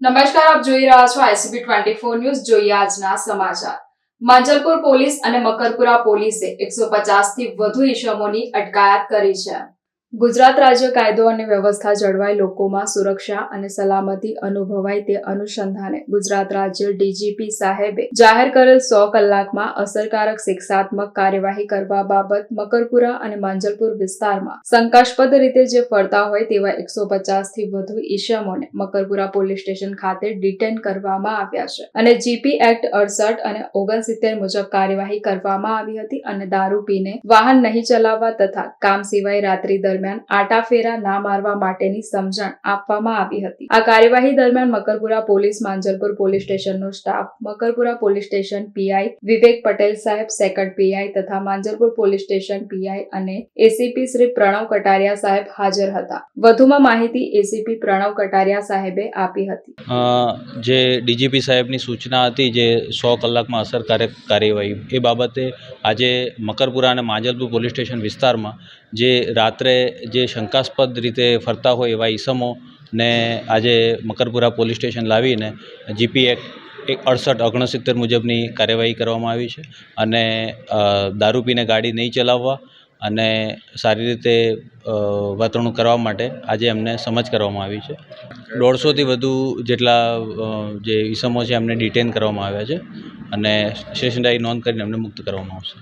નમસ્કાર, આપ જોઈ રહ્યા છો આઈસીબી ટ્વેન્ટી ફોર ન્યૂઝ. જોઈએ આજના સમાચાર. માંજલપુર પોલીસ અને મકરપુરા પોલીસે એકસો પચાસથી વધુ ઇસમોની અટકાયત કરી છે. ગુજરાત રાજ્ય કાયદો અને વ્યવસ્થા જળવાય લોકોમાં સુરક્ષા અને સલામતી અનુભવાય તે અનુસંધાને ગુજરાત રાજ્ય ડીજીપી સાહેબે જાહેર કરેલ સો કલાકમાં અસરકારક શિક્ષાત્મક કાર્યવાહી કરવા બાબત મકરપુરા અને માંજલપુર વિસ્તારમાં શંકાસ્પદ રીતે જે ફરતા હોય તેવા એકસો પચાસથી વધુ ઈશમોને મકરપુરા પોલીસ સ્ટેશન ખાતે ડિટેન કરવામાં આવ્યા છે અને જીપી એક્ટ અડસઠ અને ઓગણસિત્તેર મુજબ કાર્યવાહી કરવામાં આવી હતી અને દારૂ પીને વાહન નહીં ચલાવવા તથા કામ સિવાય રાત્રિ દરમિયાન આટાફેરા ના મારવા માટેની સમજણ આપવામાં આવી હતી. આ કાર્યવાહી દરમિયાન Makarpura police, Manjalpur police સ્ટેશનનો staff, Makarpura police station PI Vivek Patel સાહેબ, સેકન્ડ પીઆઈ તથા માંજલપુર પોલીસ સ્ટેશન પીઆઈ અને એસીપી શ્રી પ્રણવ કટારિયા સાહેબ હાજર હતા. વધુમાં માહિતી એસીપી પ્રણવ કટારિયા સાહેબે આપી હતી. જે ડીજીપી સાહેબની સૂચના હતી જે સો કલાકમાં અસરકારક કાર્યવાહી, એ બાબતે આજે મકરપુરા અને માંજલપુર પોલીસ સ્ટેશન વિસ્તારમાં જે રાત્રે જે શંકાસ્પદ રીતે ફરતા હોય એવા ઈસમોને આજે મકરપુરા પોલીસ સ્ટેશન લાવીને જીપી એક અડસઠ ઓગણસિત્તેર મુજબની કાર્યવાહી કરવામાં આવી છે અને દારૂ પીને ગાડી નહીં ચલાવવા અને સારી રીતે વર્તણૂક કરવા માટે આજે એમને સમજ કરવામાં આવી છે. દોઢસોથી વધુ જેટલા જે ઈસમો છે એમને ડિટેન કરવામાં આવ્યા છે અને સ્ટેશનરી નોંધ કરીને એમને મુક્ત કરવામાં આવશે.